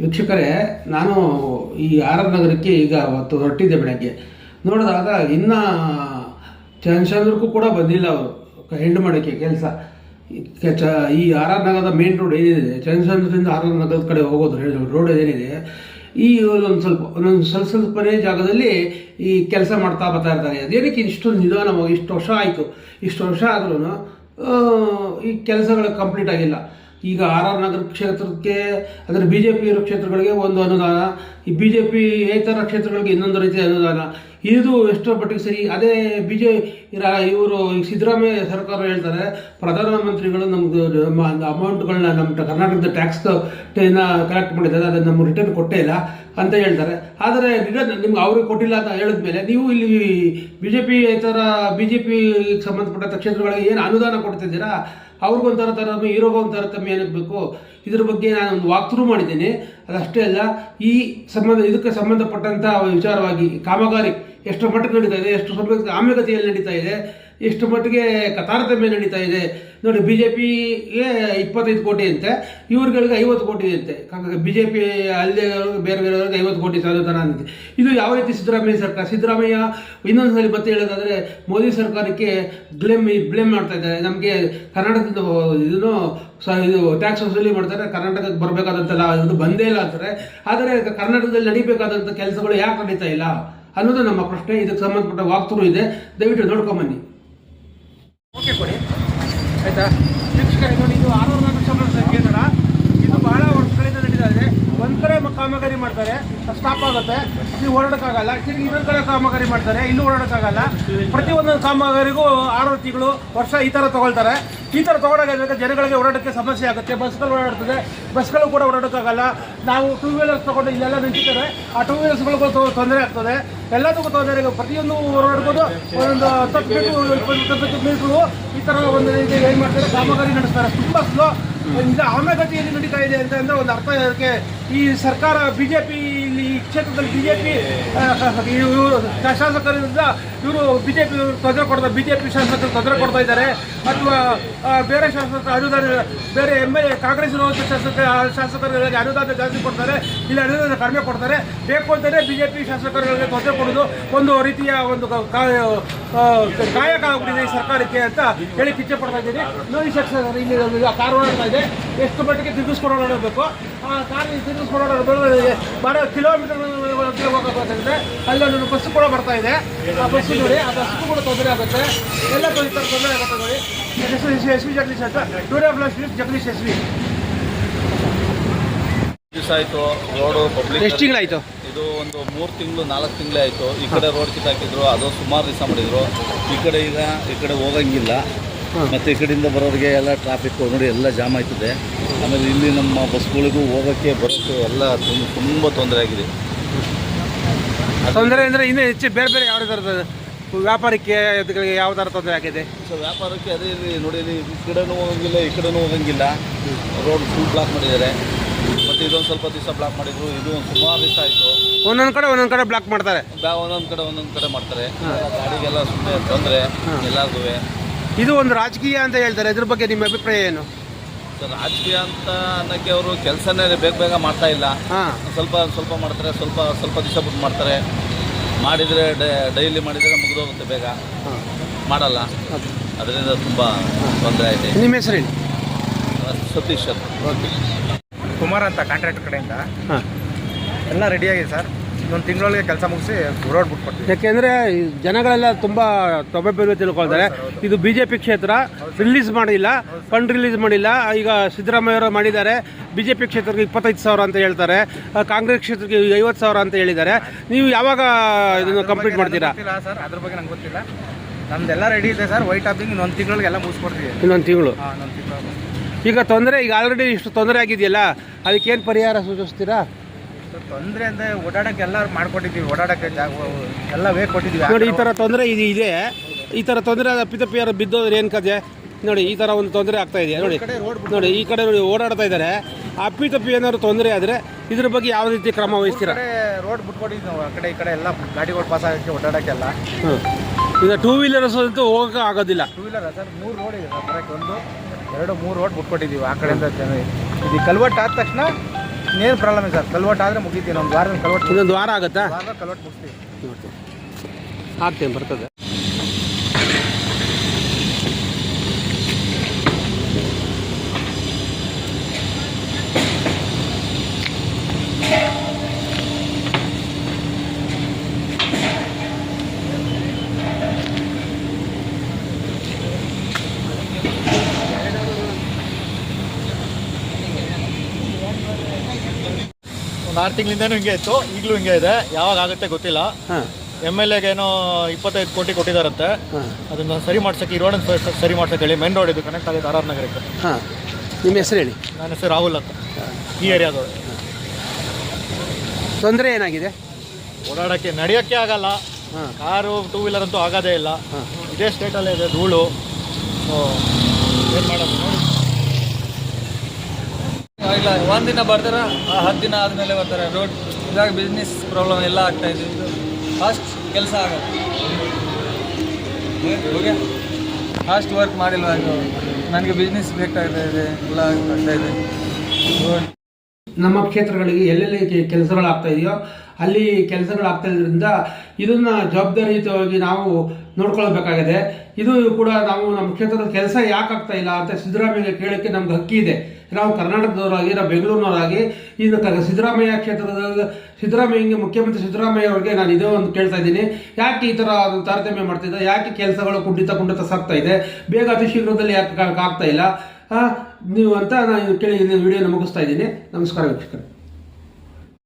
ವೀಕ್ಷಕರೇ, ನಾನು ಈ ಆರ್ ನಗರಕ್ಕೆ ಈಗ ಅವತ್ತು ಹೊರಟಿದ್ದೆ ಬೆಳಗ್ಗೆ. ನೋಡಿದಾಗ ಇನ್ನ ಚಂದ್ರಕ್ಕೂ ಕೂಡ ಬಂದಿಲ್ಲ ಅವರು. ಹೆಂಡ್ ಮಾಡೋಕ್ಕೆ ಕೆಲಸ. ಈ ಆರ್ ಆರ್ ನಗರದ ಮೇನ್ ರೋಡ್ ಏನಿದೆ ಚಂದ್ರದಿಂದ ಆರ್ ಆರ್ ನಗರದ ಕಡೆ ಹೋಗೋದು ರೋಡ್ ಏನಿದೆ, ಈ ಒಂದು ಸ್ವಲ್ಪ, ಒಂದೊಂದು ಸ್ವಲ್ಪ ಸ್ವಲ್ಪನೇ ಜಾಗದಲ್ಲಿ ಈ ಕೆಲಸ ಮಾಡ್ತಾ ಬರ್ತಾ ಇರ್ತಾರೆ. ಅದೇನಕ್ಕೆ ಇಷ್ಟು ನಿಧಾನವಾಗಿ, ಇಷ್ಟು ವರ್ಷ ಆಯಿತು. ಇಷ್ಟು ವರ್ಷ ಆದ್ರೂ ಈ ಕೆಲಸಗಳು ಕಂಪ್ಲೀಟ್ ಆಗಿಲ್ಲ. ಈಗ ಆರ್ ಆರ್ ನಗರ ಕ್ಷೇತ್ರಕ್ಕೆ, ಅಂದರೆ ಬಿ ಜೆ ಪಿ ಇರೋ ಕ್ಷೇತ್ರಗಳಿಗೆ ಒಂದು ಅನುದಾನ, ಈ ಬಿ ಜೆ ಪಿ ಏತರ ಕ್ಷೇತ್ರಗಳಿಗೆ ಇನ್ನೊಂದು ರೀತಿಯ ಅನುದಾನ. ಇದು ಎಷ್ಟೋ ಮಟ್ಟಿಗೆ ಸರಿ. ಅದೇ ಬಿ ಜೆ ಇವರು ಸಿದ್ದರಾಮಯ್ಯ ಸರ್ಕಾರ ಹೇಳ್ತಾರೆ ಪ್ರಧಾನಮಂತ್ರಿಗಳು ನಮ್ಮದು ನಮ್ಮ ಅಮೌಂಟ್ಗಳನ್ನ ನಮ್ಮ ಕರ್ನಾಟಕದ ಟ್ಯಾಕ್ಸ್ ಕಲೆಕ್ಟ್ ಮಾಡಿದ್ದಾರೆ, ಅದನ್ನು ನಮ್ಮ ರಿಟರ್ನ್ ಕೊಟ್ಟೇ ಇಲ್ಲ ಅಂತ ಹೇಳ್ತಾರೆ. ಆದರೆ ರಿಟರ್ನ್ ನಿಮ್ಗೆ ಅವ್ರಿಗೆ ಕೊಟ್ಟಿಲ್ಲ ಅಂತ ಹೇಳಿದ್ಮೇಲೆ ನೀವು ಇಲ್ಲಿ ಬಿ ಜೆ ಪಿ ಥರ ಬಿ ಜೆ ಪಿ ಸಂಬಂಧಪಟ್ಟ ಕ್ಷೇತ್ರಗಳಿಗೆ ಏನು ಅನುದಾನ ಕೊಡ್ತಿದ್ದೀರಾ? ಅವ್ರಿಗೊಂಥರ ತರ ಇರೋಗೊಂದು ತಮ್ಮ ಏನಕ್ಕೆ ಬೇಕು ಇದ್ರ ಬಗ್ಗೆ ನಾನು ಒಂದು ವಾಕ್ ಥ್ರೂ ಮಾಡಿದ್ದೇನೆ. ಅದಷ್ಟೇ ಅಲ್ಲ, ಈ ಸಂಬಂಧ, ಇದಕ್ಕೆ ಸಂಬಂಧಪಟ್ಟಂಥ ವಿಚಾರವಾಗಿ ಕಾಮಗಾರಿ ಎಷ್ಟು ಮಟ್ಟಕ್ಕೆ ನಡೀತಾ ಇದೆ ಎಷ್ಟು ಆಮ್ಯಗತಿಯಲ್ಲಿ ನಡೀತಾ ಇದೆ ಎಷ್ಟು ಮಟ್ಟಿಗೆ ಕಥಾರ್ಥಮ್ಯ ನಡೀತಾ ಇದೆ. ನೋಡಿ ಬಿ ಜೆ ಪಿಗೆ ಇಪ್ಪತ್ತೈದು ಕೋಟಿ ಅಂತೆ, ಇವ್ರುಗಳಿಗೆ ಐವತ್ತು ಕೋಟಿ ಅಂತೆ. ಬಿ ಜೆ ಪಿ ಅಲ್ಲದೆ ಬೇರೆ ಬೇರೆಯವ್ರಿಗೆ ಐವತ್ತು ಕೋಟಿ ಅನುದಾನ ಅಂತೆ. ಇದು ಯಾವ ರೀತಿ ಸಿದ್ದರಾಮಯ್ಯ ಸರ್ಕಾರ? ಸಿದ್ದರಾಮಯ್ಯ, ಇನ್ನೊಂದು ಸಲ ಮತ್ತೆ ಹೇಳೋದಾದರೆ, ಮೋದಿ ಸರ್ಕಾರಕ್ಕೆ ಬ್ಲೇಮ್ ಬ್ಲೇಮ್ ಮಾಡ್ತಾ ಇದ್ದಾರೆ. ನಮಗೆ ಕರ್ನಾಟಕದಿಂದ ಇದನ್ನು ಸ, ಇದು ಟ್ಯಾಕ್ಸ್ ವಸೂಲಿ ಮಾಡ್ತಾರೆ. ಕರ್ನಾಟಕಕ್ಕೆ ಬರಬೇಕಾದಂಥ ಇದು ಬಂದೇ ಇಲ್ಲ ಅಂತಾರೆ. ಆದರೆ ಕರ್ನಾಟಕದಲ್ಲಿ ನಡೀಬೇಕಾದಂಥ ಕೆಲಸಗಳು ಯಾಕೆ ನಡೀತಾ ಇಲ್ಲ ಅನ್ನೋದು ನಮ್ಮ ಪ್ರಶ್ನೆ. ಇದಕ್ಕೆ ಸಂಬಂಧಪಟ್ಟ ವಾಕ್ತುರು ಇದೆ. ದಯವಿಟ್ಟು ನೋಡ್ಕೊಂಬನ್ನಿ ಓಕೆ ಕೊಡಿ. ಆಯ್ತಾ? ವೀಕ್ಷಕರೇ ನೋಡಿ, ಇದು ಆರೂರು ಸಂರಕ್ಷಣಾ ಕೇಂದ್ರ ಇದು ಬಹಳ ವರ್ಷಗಳಿಂದ ನಡೀತಾ ಇದೆ. ಒಂದ್ ಕಡೆ ಕಾಮಗಾರಿ ಮಾಡ್ತಾರೆ. ಸ್ಟಾಪ್ ಆಗುತ್ತೆ. ಇಲ್ಲಿ ಓಡಾಡೋಕ್ಕಾಗಲ್ಲ ತಿರುಗಿ ಇನ್ನೊಂದು ಕಡೆ ಕಾಮಗಾರಿ ಮಾಡ್ತಾರೆ, ಇಲ್ಲೂ ಓಡಾಡೋಕ್ಕಾಗಲ್ಲ ಪ್ರತಿ ಒಂದೊಂದು ಕಾಮಗಾರಿಗೂ ಆರು ತಿಂಗಳು ವರ್ಷ ಈ ಥರ ತೊಗೊಳ್ತಾರೆ. ಈ ಥರ ತೊಗೊಳಕ್ಕೆ ಜನಗಳಿಗೆ ಓಡಾಡೋಕ್ಕೆ ಸಮಸ್ಯೆ ಆಗುತ್ತೆ. ಬಸ್ಗಳು ಓಡಾಡ್ತದೆ. ಬಸ್ಗಳು ಕೂಡ ಓಡಾಡೋಕ್ಕಾಗಲ್ಲ ನಾವು ಟೂ ವೀಲರ್ಸ್ ತೊಗೊಂಡು ಇಲ್ಲೆಲ್ಲ ನಿಂತಿದ್ದಾರೆ ಆ ಟೂ ವೀಲರ್ಸ್ಗಳಿಗೂ ತೊಂದರೆ ಆಗ್ತದೆ. ಎಲ್ಲದಕ್ಕೂ ತೊಂದರೆ. ಪ್ರತಿಯೊಂದು ಓಡಾಡ್ಬೋದು ಒಂದೊಂದು ಹತ್ತು ಇಪ್ಪತ್ತು ಮೀಟ್ರು ಈ ಥರ ಒಂದು ರೀತಿ ಏನು ಮಾಡ್ತಾರೆ? ಕಾಮಗಾರಿ ನಡೆಸ್ತಾರೆ. ತುಂಬ ಸ್ಲೋ ಈಗ ಆಮೆಗತಿಯಲ್ಲಿ ನಡೀತಾ ಇದೆ ಅಂತ ಅಂದರೆ ಒಂದು ಅರ್ಥ ಇದಕ್ಕೆ ಈ ಸರ್ಕಾರ ಬಿ ಜೆ ಪಿ ಕ್ಷೇತ್ರದಲ್ಲಿ ಬಿ ಜೆ ಪಿ ಇವರು ಶಾಸಕರಿಂದ ಇವರು ಬಿ ಜೆ ಪಿ ತೊಂದರೆ ಕೊಡ್ತಾ ಬಿ ಜೆ ಪಿ ಶಾಸಕರು ತೊಂದರೆ ಕೊಡ್ತಾ ಇದ್ದಾರೆ. ಅಥವಾ ಬೇರೆ ಶಾಸಕರು ಅನುದಾನ ಬೇರೆ ಎಂ ಎಲ್ ಎ ಕಾಂಗ್ರೆಸ್ ಶಾಸಕ ಶಾಸಕರಿಗೆ ಅನುದಾನ ಜಾಸ್ತಿ ಕೊಡ್ತಾರೆ ಇಲ್ಲಿ ಅನುದಾನ ಕಡಿಮೆ ಕೊಡ್ತಾರೆ. ಬೇಕು ಅಂತಲೇ ಬಿ ಜೆ ಪಿ ಶಾಸಕರುಗಳಿಗೆ ತೊಂದರೆ ಕೊಡೋದು ಒಂದು ರೀತಿಯ ಒಂದು ಕ- ಕಾ- ಆ, ಕಾಯಕ ಆಗ್ಬಿಟ್ಟಿದೆ ಈ ಸರ್ಕಾರಕ್ಕೆ ಅಂತ ಹೇಳಿ ಕಿಚ್ಚೆ ಪಡ್ತಾ ಇದ್ದೀನಿ. ಸೆಕ್ಷನ್ ಇಲ್ಲಿ ಕಾರವಾರ ಕಾರ್ ಇದೆ. ಎಷ್ಟು ಮಟ್ಟಿಗೆ ತಿರುಗಿಸ್ಕೊಂಡು ಓಡಾಡಬೇಕು ಆ ಕಾರ್ ತಿರುಗಿಸ್ಕೊಂಡು ಓಡಾಡೋದು ಬಾರೋ ಕಿಲೋಮೀಟರ್ ಹೋಗಬೇಕಾಗುತ್ತೆ ಒಂದು ಬಸ್ ಕೂಡ ಬರ್ತಾ ಇದೆ. ಆ ಬಸ್ ನೋಡಿ ಆ ಬಸ್ ಕೂಡ ತೊಂದರೆ ಆಗುತ್ತೆ. ಎಲ್ಲ ತೊಂದರೆ ತೊಂದರೆ ಆಗುತ್ತೆ ನೋಡಿ. ಎಸ್ ವಿ ಜಗದೀಶ್ ಅಂತ ಟೂರಿಯಾ ಪ್ಲಸ್ ಜಗದೀಶ್ ಎಸ್ ವಿ ದಿವಸ ಆಯಿತು ರೋಡು ಪಬ್ಲಿಕ್ ಎಷ್ಟು ತಿಂಗಳಾಯ್ತು ಇದು ಒಂದು ಮೂರು ತಿಂಗಳು ನಾಲ್ಕು ತಿಂಗಳೇ ಆಯಿತು. ಈ ಕಡೆ ರೋಡ್ ಕಿತ್ತಾಕಿದ್ರು ಅದು ಸುಮಾರು ದಿವಸ ಮಾಡಿದರು. ಈ ಕಡೆ ಈಗ ಈ ಕಡೆ ಹೋಗಂಗಿಲ್ಲ. ಮತ್ತು ಈ ಕಡೆಯಿಂದ ಬರೋರಿಗೆ ಎಲ್ಲ ಟ್ರಾಫಿಕ್ ನೋಡಿ ಎಲ್ಲ ಜಾಮ್ ಆಯ್ತದೆ. ಆಮೇಲೆ ಇಲ್ಲಿ ನಮ್ಮ ಬಸ್ಗಳಿಗೂ ಹೋಗೋಕ್ಕೆ ಬರೋಕ್ಕೆ ಎಲ್ಲ ತುಂಬ ತುಂಬ ತೊಂದರೆ ಆಗಿದೆ. ತೊಂದರೆ ಅಂದರೆ ಇನ್ನೂ ಹೆಚ್ಚು ಬೇರೆ ಬೇರೆ ಯಾವ ಥರದ ವ್ಯಾಪಾರಕ್ಕೆ ಇದಕ್ಕೆ ಯಾವ ಥರ ತೊಂದರೆ ಆಗಿದೆ? ಸೊ ವ್ಯಾಪಾರಕ್ಕೆ ಅದೇ ಇಲ್ಲಿ ನೋಡಿ ಇಲ್ಲಿ ಈ ಕಡೆನೂ ಹೋಗಂಗಿಲ್ಲ ಈ ಕಡೆನೂ ಹೋಗಂಗಿಲ್ಲ. ರೋಡ್ ಫುಲ್ ಬ್ಲಾಕ್ ಮಾಡಿದ್ದಾರೆ. ಮತ್ತು ಇದೊಂದು ಸ್ವಲ್ಪ ದಿವಸ ಬ್ಲಾಕ್ ಮಾಡಿದ್ರು. ಇದು ಒಂದು ಸುಮಾರು ದಿವಸ ಆಯಿತು. ಒಂದೊಂದು ಕಡೆ ಒಂದೊಂದು ಕಡೆ ಬ್ಲಾಕ್ ಮಾಡ್ತಾರೆ. ಒಂದೊಂದು ಕಡೆ ಒಂದೊಂದು ಕಡೆ ಮಾಡ್ತಾರೆ. ಗಾಡಿಗೆಲ್ಲ ಸುಮ್ಮನೆ ತೊಂದರೆ. ಎಲ್ಲರಿಗೂ ಇದು ಒಂದು ರಾಜಕೀಯ ಅಂತ ಹೇಳ್ತಾರೆ. ಇದ್ರ ಬಗ್ಗೆ ನಿಮ್ಮ ಅಭಿಪ್ರಾಯ ಏನು? ರಾಜಕೀಯ ಅಂತ ಅನ್ನಕ್ಕೆ ಅವರು ಕೆಲಸನೇ ಬೇಗ ಬೇಗ ಮಾಡ್ತಾ ಇಲ್ಲ. ಹಾಂ. ಸ್ವಲ್ಪ ಸ್ವಲ್ಪ ಮಾಡ್ತಾರೆ ಸ್ವಲ್ಪ ಸ್ವಲ್ಪ ದಿವಸ ಬಿಟ್ಟು ಮಾಡ್ತಾರೆ. ಮಾಡಿದರೆ ಡೈಲಿ ಮಾಡಿದರೆ ಮುಗಿದೋಗುತ್ತೆ ಬೇಗ. ಹಾಂ. ಮಾಡಲ್ಲ. ಅದರಿಂದ ತುಂಬ ತೊಂದರೆ ಆಯಿತು. ನಿಮ್ಮ ಹೆಸರು ಹೇಳಿ. ಸತೀಶ್ ಅಂತ. ಕುಮಾರ್ ಅಂತ ಕಾಂಟ್ರಾಕ್ಟರ್ ಕಡೆಯಿಂದ. ಹಾಂ. ಎಲ್ಲ ರೆಡಿಯಾಗಿದೆ ಸರ್. ಇನ್ನೊಂದು ತಿಂಗಳೊಳಗೆ ಕೆಲಸ ಮುಗಿಸಿ ರೋಡ್ ಬಿಟ್ಕೊಡ್ತೀವಿ ಯಾಕೆಂದರೆ ಜನಗಳೆಲ್ಲ ತುಂಬ ತೊಂಬತ್ತು ತಿಳ್ಕೊಳ್ತಾರೆ. ಇದು ಬಿ ಜೆ ಪಿ ಕ್ಷೇತ್ರ ರಿಲೀಸ್ ಮಾಡಿಲ್ಲ ಫಂಡ್ ರಿಲೀಸ್ ಮಾಡಿಲ್ಲ. ಈಗ ಸಿದ್ದರಾಮಯ್ಯವರು ಮಾಡಿದ್ದಾರೆ ಬಿ ಜೆ ಪಿ ಕ್ಷೇತ್ರಕ್ಕೆ ಇಪ್ಪತ್ತೈದು ಸಾವಿರ ಅಂತ ಹೇಳ್ತಾರೆ ಕಾಂಗ್ರೆಸ್ ಕ್ಷೇತ್ರಕ್ಕೆ ಐವತ್ತು ಸಾವಿರ ಅಂತ ಹೇಳಿದ್ದಾರೆ. ನೀವು ಯಾವಾಗ ಇದನ್ನು ಕಂಪ್ಲೀಟ್ ಮಾಡ್ತೀರಾ? ಸರ್ ಅದ್ರ ಬಗ್ಗೆ ನಂಗೆ ಗೊತ್ತಿಲ್ಲ. ನಮ್ದೆಲ್ಲ ರೆಡಿ ಇದೆ ಸರ್ ವೈಟ್ ಆಫಿಂಗ್ ಇನ್ನೊಂದು ತಿಂಗಳಿಗೆ ಎಲ್ಲ ಮುಗಿಸ್ಕೊಡ್ತೀವಿ. ಇನ್ನೊಂದು ತಿಂಗಳು? ಹಾಂ ಇನ್ನೊಂದು ತಿಂಗಳು ಈಗ ತೊಂದರೆ ಈಗ ಆಲ್ರೆಡಿ ಇಷ್ಟು ತೊಂದರೆ ಆಗಿದೆಯಲ್ಲ ಅದಕ್ಕೇನು ಪರಿಹಾರ ಸೂಚಿಸ್ತೀರಾ? ತೊಂದರೆ ಅಂದರೆ ಓಡಾಡಕ್ಕೆ ಎಲ್ಲ ಮಾಡ್ಕೊಟ್ಟಿದ್ದೀವಿ ಓಡಾಡಕ್ಕೆ ಜಾಗ ಎಲ್ಲ ವೇ ಕೊಟ್ಟಿದ್ದೀವಿ ನೋಡಿ ಈ ಥರ ತೊಂದರೆ ಇದು ಇದೆ. ಈ ಥರ ತೊಂದರೆ ಅಪ್ಪಿತಪ್ಪಿ ಯಾರು ಬಿದ್ದೋದ್ರೆ ಏನು ಕತೆ ನೋಡಿ ಈ ಥರ ಒಂದು ತೊಂದರೆ ಆಗ್ತಾ ಇದೆ. ನೋಡಿ ನೋಡಿ ಈ ಕಡೆ ನೋಡಿ ಓಡಾಡ್ತಾ ಇದ್ದಾರೆ. ಅಪ್ಪಿತಪ್ಪಿ ಏನಾದ್ರು ತೊಂದರೆ ಆದರೆ ಇದ್ರ ಬಗ್ಗೆ ಯಾವ ರೀತಿ ಕ್ರಮ ವಹಿಸ್ತೀರಾ? ಕಡೆ ರೋಡ್ ಬಿಟ್ಕೊಟ್ಟಿದ್ದೀವಿ ನಾವು. ಆ ಕಡೆ ಈ ಕಡೆ ಎಲ್ಲ ಗಾಡಿಗಳು ಪಾಸ್ ಆಗಕ್ಕೆ ಓಡಾಡಕ್ಕೆಲ್ಲ. ಈಗ ಟೂ ವೀಲರ್ ಅಂತೂ ಹೋಗೋಕೆ ಆಗೋದಿಲ್ಲ. Two wheeler sir? ಮೂರು ರೋಡ್ ಇದೆ ಸರ್. ಬರೋಕ್ಕೆ ಒಂದು ಎರಡು ಮೂರು ರೋಡ್ ಬಿಟ್ಕೊಟ್ಟಿದ್ದೀವಿ ಆ ಕಡೆಯಿಂದ ಜನ ಇದು ಕಲ್ವಟ್ಟು ಆದ ತಕ್ಷಣ ಇನ್ನೇನು ಪ್ರಾಬ್ಲಮ್ ಸರ್. ಕಲ್ವಟ್ ಆದರೆ ಮುಗಿತೀವಿ ಒಂದು ವಾರ ಕಲ್ವಟ್ ಇನ್ನೊಂದು ವಾರ ಆಗುತ್ತಾ? ವಾರ ಕಲ್ವಟ್ ಮುಗಿಸ್ತೀವಿ ಆಗ್ತೇನೆ ಬರ್ತದೆ. ಆರು ತಿಂಗಳಿಂದನೂ ಹಿಂಗೆ ಇತ್ತು. ಈಗಲೂ ಹಿಂಗೆ ಇದೆ. ಯಾವಾಗ ಆಗುತ್ತೆ ಗೊತ್ತಿಲ್ಲ. ಎಂ ಎಲ್ ಎಗೇನೋ ಇಪ್ಪತ್ತೈದು ಕೋಟಿ ಕೊಟ್ಟಿದಾರಂತೆ. ಅದನ್ನ ಸರಿ ಮಾಡ್ಸಕ್ಕೆ ಈ ರೋಡ್ ಸರಿ ಮಾಡ್ಸಕ್ಕೆ ಹೇಳಿ ಮೇನ್ ರೋಡ್ ಇದು ಕನೆಕ್ಟ್ ಆಗಿದೆ ಆರ್ ಆರ್ ನಗರಕ್ಕೆ. ಹಾಂ. ನಿಮ್ಮ ಹೆಸರು ಹೇಳಿ. ನನ್ನ ಹೆಸರು ರಾಹುಲ್ ಅಂತ. ಈ ಏರಿಯಾದವರು. ತೊಂದರೆ ಏನಾಗಿದೆ? ಓಡಾಡೋಕ್ಕೆ ನಡೆಯೋಕ್ಕೆ ಆಗಲ್ಲ. ಕಾರು ಟೂ ವೀಲರ್ ಅಂತೂ ಆಗೋದೇ ಇಲ್ಲ. ಇದೇ ಸ್ಟೇಟಲ್ಲೇ ಇದೆ ಧೂಳು. ಏನು ಮಾಡೋದು? ಇಲ್ಲ ಒಂದಿನ ಬರ್ತಾರೆ ಹತ್ತು ದಿನ ಆದಮೇಲೆ ಬರ್ತಾರೆ. ರೋಡ್ ಇದಾಗ ಬಿಸ್ನೆಸ್ ಪ್ರಾಬ್ಲಮ್ ಎಲ್ಲ ಆಗ್ತಾ ಇದೆ. ಫಾಸ್ಟ್ ಕೆಲಸ ಆಗುತ್ತೆ ಓಕೆ ಫಾಸ್ಟ್ ವರ್ಕ್ ಇದು? ನನಗೆ ಬಿಸ್ನೆಸ್ ಬೇಕಾಗ್ತಾ ಇದೆ, ಎಲ್ಲ ಆಗ್ತಾ ಇದೆ. ನಮ್ಮ ಕ್ಷೇತ್ರಗಳಿಗೆ ಎಲ್ಲೆಲ್ಲಿ ಕೆಲಸಗಳಾಗ್ತಾ ಇದೆಯೋ, ಅಲ್ಲಿ ಕೆಲಸಗಳಾಗ್ತಾ ಇದ್ರಿಂದ ಇದನ್ನು ಜವಾಬ್ದಾರಿಯುತವಾಗಿ ನಾವು ನೋಡ್ಕೊಳ್ಬೇಕಾಗಿದೆ. ಇದು ಕೂಡ ನಾವು ನಮ್ಮ ಕ್ಷೇತ್ರದ ಕೆಲಸ ಯಾಕೆ ಆಗ್ತಾ ಇಲ್ಲ ಅಂತ ಸಿದ್ದರಾಮಯ್ಯ ಕೇಳೋಕ್ಕೆ ನಮ್ಗೆ ಹಕ್ಕಿ ಇದೆ. ನಾವು ಕರ್ನಾಟಕದವರಾಗಿ, ನಾವು ಬೆಂಗಳೂರಿನವರಾಗಿ ಇದು ಸಿದ್ದರಾಮಯ್ಯ ಕ್ಷೇತ್ರದ, ಸಿದ್ದರಾಮಯ್ಯಗೆ ಮುಖ್ಯಮಂತ್ರಿ ಸಿದ್ದರಾಮಯ್ಯ ಅವರಿಗೆ ನಾನು ಇದೇ ಒಂದು ಕೇಳ್ತಾ ಇದ್ದೀನಿ. ಯಾಕೆ ಈ ಥರ ತಾರತಮ್ಯ ಮಾಡ್ತಿದ್ದೆ ಯಾಕೆ ಕೆಲಸಗಳು ಕುಂಠಿತ ಕುಂಠಿತ ಸಾಗ್ತಾ ಇದೆ? ಬೇಗ ಅತಿ ಶೀಘ್ರದಲ್ಲಿ ಯಾಕೆ ಆಗ್ತಾ ಇಲ್ಲ? ನೀವು ಅಂತ ನಾನು ಕೇಳಿ ವಿಡಿಯೋನ ಮುಗಿಸ್ತಾ ಇದ್ದೀನಿ. ನಮಸ್ಕಾರ ವೀಕ್ಷಕರೇ.